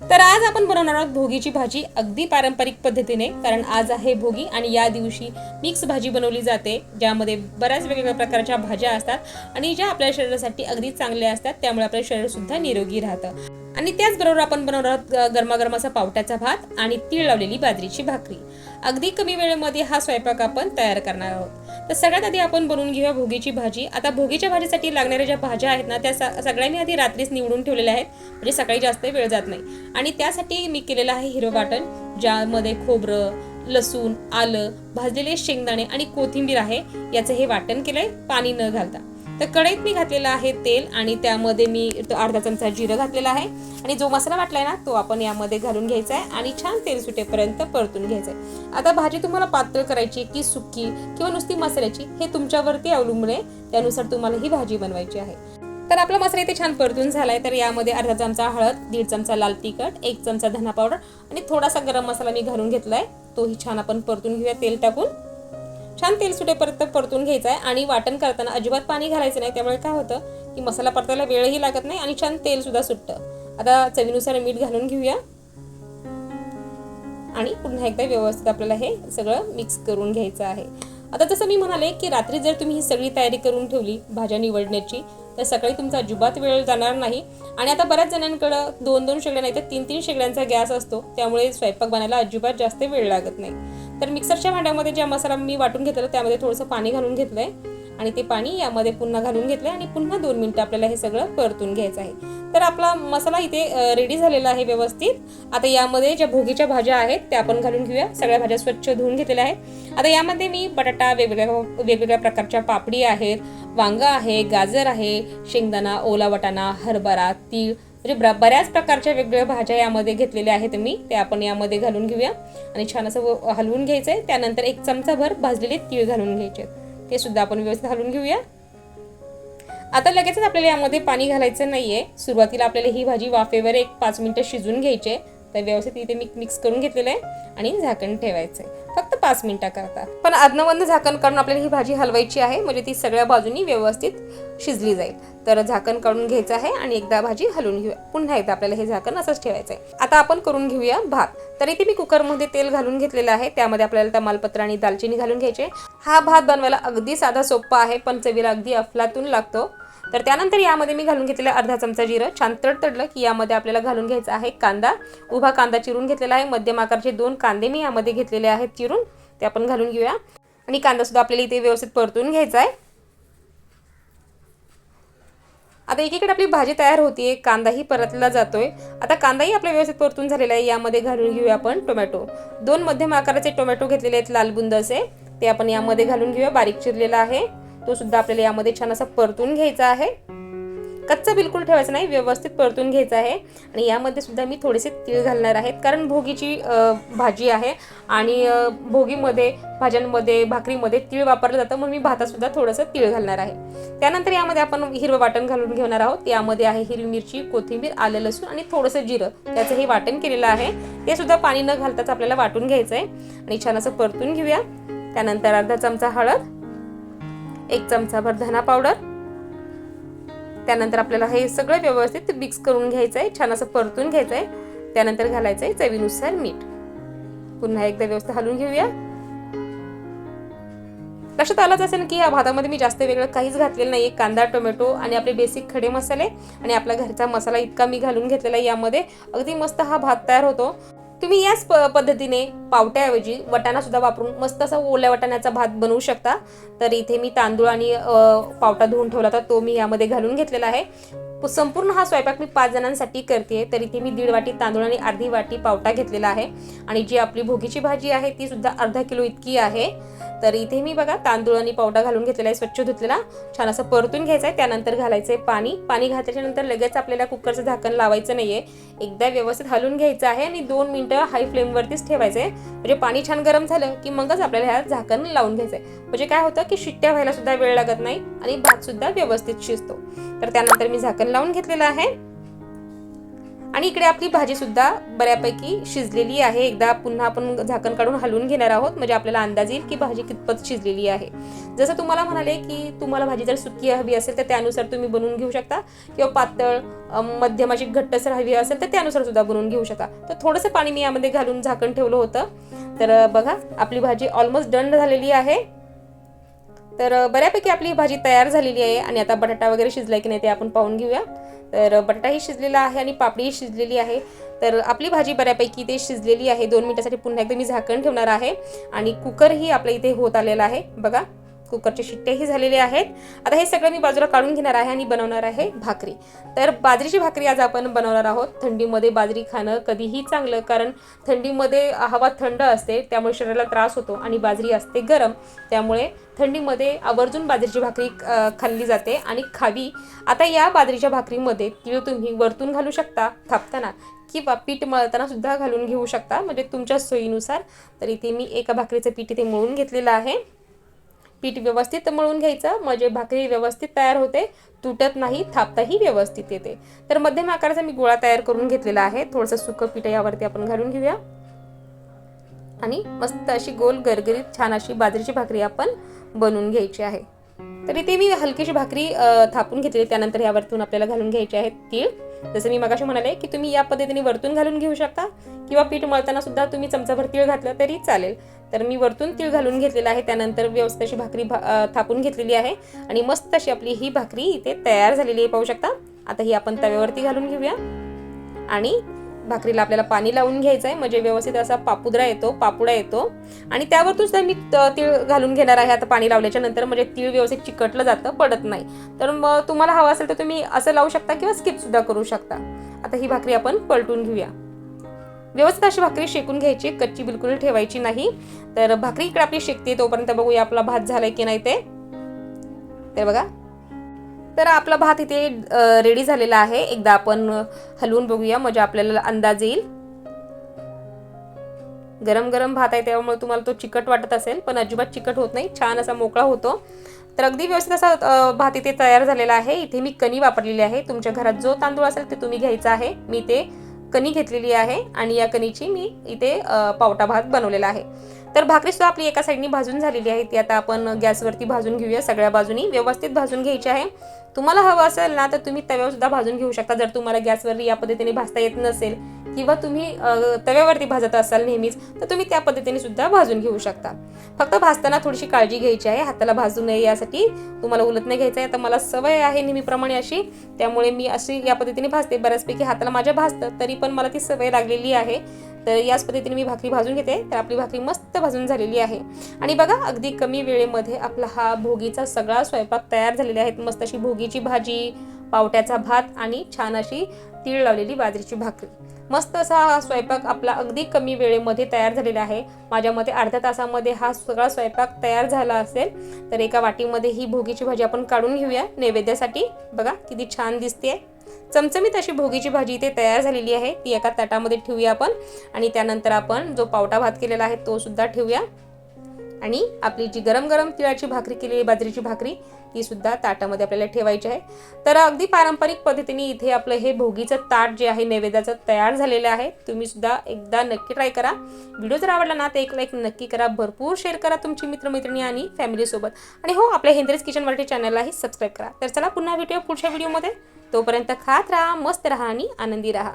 तर आज आपण बनवणार आहोत भोगीची भाजी अगदी पारंपरिक पद्धतीने कारण आज आहे भोगी आणि या दिवशी मिक्स भाजी बनवली जाते ज्यामध्ये बऱ्याच वेगवेगळ्या प्रकारच्या भाज्या असतात आणि ज्या आपल्या शरीरासाठी अगदी चांगल्या असतात त्यामुळे आपलं शरीर सुद्धा निरोगी राहतं. आणि त्याचबरोबर आपण बनवणार आहोत गरमागरमाचा पावट्याचा भात आणि तीळ लावलेली बाजरीची भाकरी. अगदी कमी वेळेमध्ये हा स्वयंपाक आपण तयार करणार आहोत. तर सगळ्यात आधी आपण बनवून घेऊया भोगीची भाजी. आता भोगीच्या भाजीसाठी लागणाऱ्या ज्या भाज्या आहेत ना त्या स- सगळ्या मी आधी रात्रीच निवडून ठेवलेल्या आहेत. म्हणजे सकाळी जास्त वेळ जात नाही. आणि त्यासाठी मी केलेलं आहे हिरवं वाटण ज्यामध्ये खोबरं लसूण आलं भाजलेले शेंगदाणे आणि कोथिंबीर आहे. याचं हे वाटण केलंय पाणी न घालता. तर कढईत मी घातलेलं आहे तेल आणि त्यामध्ये मी अर्धा चमचा जिरं घातलेला आहे. आणि जो मसाला वाटलाय ना तो आपण यामध्ये घालून घ्यायचा आहे आणि छान तेल सुटेपर्यंत परतून घ्यायचं आहे. आता भाजी तुम्हाला पातळ करायची की सुकी किंवा नुसती मसाल्याची हे तुमच्यावरती अवलंबून आहे. त्यानुसार तुम्हाला ही भाजी बनवायची आहे. तर आपला मसाला इथे छान परतून झालाय. तर यामध्ये अर्धा चमचा हळद दीड चमचा लाल तिखट एक चमचा धना पावडर आणि थोडासा गरम मसाला मी घालून घेतला आहे तोही छान आपण परतून घेऊया तेल टाकून. छान तेल सुटेपर्यंत परतून घ्यायचं आहे आणि वाटण करताना अजिबात पाणी घालायचं नाही. त्यामुळे काय होतं की मसाला परतायला वेळही लागत नाही आणि छान तेलसुद्धा सुटतं. आता चवीनुसार मीठ घालून घेऊया. आणि पुन्हा एकदा व्यवस्थित आपल्याला हे सगळं मिक्स करून घ्यायचं आहे. आता जसं मी म्हणाले की रात्री जर तुम्ही ही सगळी तयारी करून ठेवली भाज्या निवडण्याची तर सकाळी तुमचा अजिबात वेळ जाणार नाही. आणि आता बऱ्याच जणांकडं दोन दोन शेगड्या नाही तर तीन तीन शेगड्यांचा गॅस असतो त्यामुळे स्वयंपाक बनायला अजिबात जास्त वेळ लागत नाही. तर मिक्सरच्या भांड्यामध्ये ज्या मसाला मी वाटून घेतलेला त्यामध्ये थोडंसं पाणी घालून घेतलंय. आणि ते पाणी यामध्ये पुन्हा घालून घेतलं आहे आणि पुन्हा दोन मिनटं आपल्याला हे सगळं परतून घ्यायचं आहे. तर आपला मसाला इथे रेडी झालेला आहे व्यवस्थित. आता यामध्ये ज्या भोगीच्या भाज्या आहेत त्या आपण घालून घेऊया. सगळ्या भाज्या स्वच्छ धुवून घेतलेल्या आहेत. आता यामध्ये मी बटाटा वेगवेगळ्या वेगवेगळ्या प्रकारच्या पापडी आहेत वांगा आहे गाजर आहे शेंगदाणा ओला वटाणा हरभरा तीळ म्हणजे ब्र- बऱ्याच प्रकारच्या वेगवेगळ्या भाज्या यामध्ये घेतलेल्या आहेत मी. ते आपण यामध्ये घालून घेऊया. आणि छान असं व- हलवून घ्यायचं आहे त्यानंतर एक चमचाभर भाजलेले तीळ घालून घ्यायचे आहेत. ते सुद्धा आपण व्यवस्थित हलवून घेऊया. आता लगेचच आपल्याला यामध्ये पाणी घालायचं नाहीये. सुरुवातीला आपल्याला ही भाजी वाफेवर एक पाच मिनिटं शिजून घ्यायची आहे. तर व्यवस्थित इथे मी मिक्स करून घेतलेलं आहे आणि झाकण ठेवायचं आहे फक्त पाच मिनिटाकरता पण अदनवंद झाकण काढून आपल्याला ही भाजी हलवायची आहे म्हणजे ती सगळ्या बाजूनी व्यवस्थित शिजली जाईल. तर झाकण काढून घ्यायचं आहे आणि एकदा भाजी हलवून घेऊया. पुन्हा एकदा आपल्याला हे झाकण असंच ठेवायचं आहे आता आपण करून घेऊया भात. तर इथे मी कुकरमध्ये तेल घालून घेतलेलं आहे. त्यामध्ये आपल्याला तमालपत्र आणि दालचिनी घालून घ्यायचे. हा भात बनवायला अगदी साधा सोपा आहे पण चवीला अगदी अफलातून लागतो. तर त्यानंतर यामध्ये मी घालून घेतलेलं अर्धा चमचा जिरं. छान तडतडलं की यामध्ये आपल्याला घालून घ्यायचा आहे कांदा. उभा कांदा चिरून घेतलेला आहे. मध्यम आकारचे दोन कांदे मी यामध्ये घेतलेले आहेत चिरून. ते आपण घालून घेऊया. आणि कांदासुद्धा आपल्याला इथे व्यवस्थित परतून घ्यायचा आहे. आता एकीकडे आपली भाजी तयार होतीये. कांदाही परतला जातोय. आता कांदाही आपल्या व्यवस्थित परतून झालेला आहे. यामध्ये घालून घेऊया आपण टोमॅटो. दोन मध्यम आकाराचे टोमॅटो घेतलेले आहेत लालबुंद असे. ते आपण यामध्ये घालून घेऊया. बारीक चिरलेलं आहे. तो सुद्धा आपल्याला यामध्ये छान असा परतून घ्यायचा आहे. कच्चा बिलकुल ठेवायचं नाही व्यवस्थित परतून घ्यायचं आहे. आणि यामध्ये सुद्धा मी थोडेसे तीळ घालणार आहेत कारण भोगीची भाजी आहे आणि भोगीमध्ये भाज्यांमध्ये भाकरीमध्ये तीळ वापरलं जातं म्हणून मी भातातसुद्धा थोडंसं तीळ घालणार आहे. त्यानंतर यामध्ये आपण हिरवं वाटण घालून घेणार आहोत. यामध्ये आहे हिरवी मिरची कोथिंबीर आलं लसूण आणि थोडंसं जिरं. त्याचं हे वाटण केलेलं आहे. ते सुद्धा पाणी न घालताच आपल्याला वाटून घ्यायचं आहे आणि छान असं परतून घेऊया. त्यानंतर अर्धा चमचा हळद. एक चमचाभर धना पावडर. त्यानंतर आपल्याला हे सगळं व्यवस्थित मिक्स करून घ्यायचं आहे छान असं परतून घ्यायचं आहे त्यानंतर घालायचं आहे चवीनुसार मीठ. पुन्हा एकदा व्यवस्थित हलवून घेऊया. लक्षात आलंच असेल की या भातामध्ये मी जास्त वेगळं काहीच घातलेलं नाही कांदा टोमॅटो आणि आपले बेसिक खडे मसाले आणि आपला घरचा मसाला इतका मी घालून घेतलेला यामध्ये. अगदी मस्त हा भात तयार होतो. तुम्ही याच प पद्धतीने पावट्याऐवजी वटाणा सुद्धा वापरून मस्त असा ओल्या वटाण्याचा भात बनवू शकता. तर इथे मी तांदूळ आणि पावटा धुवून ठेवला होता तो मी यामध्ये घालून घेतलेला आहे. संपूर्ण हा स्वयंपाक मी पाच जणांसाठी करते तर इथे मी दीड वाटी तांदूळ आणि अर्धी वाटी पावटा घेतलेला आहे. आणि जी आपली भोगीची भाजी आहे ती सुद्धा अर्धा किलो इतकी आहे. तर इथे मी बघा तांदूळ आणि पावटा घालून घेतलेला आहे स्वच्छ धुतलेला. छान असं परतून घ्यायचं आहे त्यानंतर घालायचं आहे पाणी. पाणी घातल्याच्या नंतर लगेच आपल्याला कुकरचं झाकण लावायचं नाही आहे एकदा व्यवस्थित हलून घ्यायचं आहे आणि दोन मिनटं हाय फ्लेमवरतीच ठेवायचं आहे म्हणजे पाणी छान गरम झालं की मगच आपल्याला ह्या झाकण लावून घ्यायचं आहे म्हणजे काय होतं की शिट्ट्या व्हायला सुद्धा वेळ लागत नाही आणि भात सुद्धा व्यवस्थित शिजतो. तर त्यानंतर मी झाकण लावून घेतलेलं आहे. आणि इकडे आपली भाजीसुद्धा बऱ्यापैकी शिजलेली आहे. एकदा पुन्हा आपण झाकण काढून हलवून घेणार आहोत. म्हणजे आपल्याला अंदाज येईल की भाजी कितपत शिजलेली आहे. जसं तुम्हाला म्हणाले की तुम्हाला भाजी जर सुकी हवी असेल तर त्यानुसार तुम्ही बनवून घेऊ शकता. किंवा पातळ मध्यमाची मध्यम अशी घट्टसर हवी असेल तर त्यानुसार सुद्धा बनवून घेऊ शकता. तर थोडंसं पाणी मी यामध्ये घालून झाकण ठेवलं होतं. तर बघा आपली भाजी ऑलमोस्ट डन झालेली आहे. तर बऱ्यापैकी आपली भाजी तयार झालेली आहे आणि आता बटाटा वगैरे शिजलाय की नाही ते आपण पाहून घेऊया. तर बटाटाही शिजलेला आहे आणि पापडीही शिजलेली आहे. तर आपली भाजी बऱ्यापैकी ते शिजलेली आहे. दोन मिनिटासाठी पुन्हा एकदा मी झाकण ठेवणार आहे आणि कुकरही आपल्या इथे होत आलेला आहे. बघा कुकरचे शिट्टेही झालेले आहेत. आता हे सगळं मी बाजूला काढून घेणार आहे आणि बनवणार आहे भाकरी. तर बाजरीची भाकरी आज आपण बनवणार आहोत. थंडीमध्ये बाजरी खाणं कधीही चांगलं कारण थंडीमध्ये हवा थंड असते त्यामुळे शरीराला त्रास होतो आणि बाजरी असते गरम. त्यामुळे थंडीमध्ये आवर्जून बाजरीची भाकरी खाल्ली जाते आणि खावी. आता या बाजरीच्या भाकरीमध्ये तीळ तुम्ही वरतून घालू शकता थापताना किंवा पीठ मळताना सुद्धा घालून घेऊ शकता. म्हणजे तुमच्या सोयीनुसार. तर इथे मी एका भाकरीचं पीठ इथे मळून घेतलेलं आहे. पीठ व्यवस्थित मळून घ्यायचं म्हणजे भाकरी व्यवस्थित तयार होते तुटत नाही थापताही व्यवस्थित येते. तर मध्यम आकाराचा मी गोळा तयार करून घेतलेला आहे. थोडंसं सुकं पीठ यावरती आपण घालून घेऊया. आणि मस्त अशी गोल गरगरीत छान अशी बाजरीची भाकरी आपण बनवून घ्यायची आहे. तर इथे मी हलकीशी भाकरी थापून घेतली त्यानंतर यावरतून आपल्याला घालून घ्यायची आहेत तीळ. जसं मी मगाशी म्हणाले की तुम्ही या पद्धतीने वरतून घालून घेऊ शकता किंवा पीठ मळताना सुद्धा तुम्ही चमचाभर तीळ घातलं तरी चालेल. तर मी वरतून तीळ घालून घेतलेलं आहे. त्यानंतर व्यवस्थित अशी भाकरी भा थापून घेतलेली आहे. आणि मस्त अशी आपली ही भाकरी इथे तयार झालेली आहे. पाहू शकता. आता ही आपण तव्यावरती घालून घेऊया. आणि भाकरीला आपल्याला पाणी लावून घ्यायचं आहे म्हणजे व्यवस्थित असा पापुद्रा येतो पापुडा येतो. आणि त्यावरतून सुद्धा मी त- तीळ घालून घेणार आहे आता पाणी लावल्याच्या नंतर. म्हणजे तीळ व्यवस्थित चिकटलं जातं पडत नाही. तर मग तुम्हाला हवं असेल तर तुम्ही असं लावू शकता किंवा स्किपसुद्धा करू शकता. आता ही भाकरी आपण पलटून घेऊया. व्यवस्थित अशी भाकरी शेकून घ्यायची. कच्ची बिलकुल ठेवायची नाही. तर भाकरी इकडे आपली शेकते तोपर्यंत बघूया आपला भात झालाय की नाही ते. तर बघा. तर आपला भात इथे रेडी झालेला आहे. एकदा आपण हलवून बघूया. म्हणजे आपल्याला अंदाज येईल. गरम गरम भात आहे त्यामुळे तुम्हाला तो चिकट वाटत असेल पण अजिबात चिकट होत नाही. छान असा मोकळा होतो. तर अगदी व्यवस्थित असा भात इथे तयार झालेला आहे. इथे मी कणी वापरलेली आहे. तुमच्या घरात जो तांदूळ असेल ते तुम्ही घ्यायचा आहे. मी ते कणी घेतलेली आहे आणि या कणीची मी इथे पावटा भात बनवलेला आहे. तर भाकरी सुद्धा आपली एका साईडनी भाजून झालेली आहे. ती आता आपण गॅसवरती भाजून घेऊया सगळ्या बाजूनी. व्यवस्थित भाजून घ्यायची आहे. तुम्हाला हवं असेल ना तर तुम्ही तव्यावरसुद्धा भाजून घेऊ शकता. जर तुम्हाला गॅसवर या पद्धतीने भाजता येत नसेल किंवा तुम्ही तव्यावरती भाजत असाल नेहमीच तर तुम्ही त्या पद्धतीने सुद्धा भाजून घेऊ शकता. फक्त भाजताना थोडीशी काळजी घ्यायची आहे. हाताला भाजू नये यासाठी तुम्हाला उलट नाही घ्यायचं आहे. तर मला सवय आहे नेहमीप्रमाणे अशी. त्यामुळे मी अशी या पद्धतीने भाजते. बऱ्याचपैकी हाताला माझ्या भाजतं तरी पण मला ती सवय लागलेली आहे. तर याच पद्धतीने मी भाकरी भाजून घेते. तर आपली भाकरी मस्त भाजून झालेली आहे. आणि बघा अगदी कमी वेळेमध्ये आपला हा भोगीचा सगळा स्वयंपाक तयार झालेला आहेत मस्त अशी भोगीची भाजी पावट्याचा भात आणि छान अशी तीळ लावलेली बाजरीची भाकरी. मस्त असा हा स्वयंपाक आपला अगदी कमी वेळेमध्ये तयार झालेला आहे. माझ्या मते अर्ध्या तासामध्ये हा सगळा स्वयंपाक तयार झाला असेल तर एका वाटीमध्ये ही भोगीची भाजी आपण काढून घेऊया. नैवेद्यासाठी. बघा किती छान दिसते चमचमीत अशी भोगीची भाजी इथे तयार झालेली आहे. ती एका ताटामध्ये ठेवूया आपण. आणि त्यानंतर आपण जो पावटा भात केलेला आहे तो सुद्धा ठेवूया. आणि आपली जी गरम गरम तिळाची भाकरी केलेली बाजरीची भाकरी ही सुद्धा ताटामध्ये आपल्याला ठेवायची आहे. तर अगदी पारंपरिक पद्धतीने इथे आपलं हे भोगीचं ताट जे आहे नैवेद्याचं तयार झालेलं आहे. तुम्ही सुद्धा एकदा नक्की ट्राय करा. व्हिडिओ जर आवडला ना तर एक लाईक नक्की करा. भरपूर शेअर करा तुमची मित्रमैत्रिणी आणि फॅमिलीसोबत आणि हो आपल्या हेंद्रेस किचन मराठी चॅनललाही सबस्क्राईब करा. तर चला पुन्हा भेटूया पुढच्या व्हिडिओमध्ये तोपर्यंत खात राहा मस्त राहा आणि आनंदी राहा.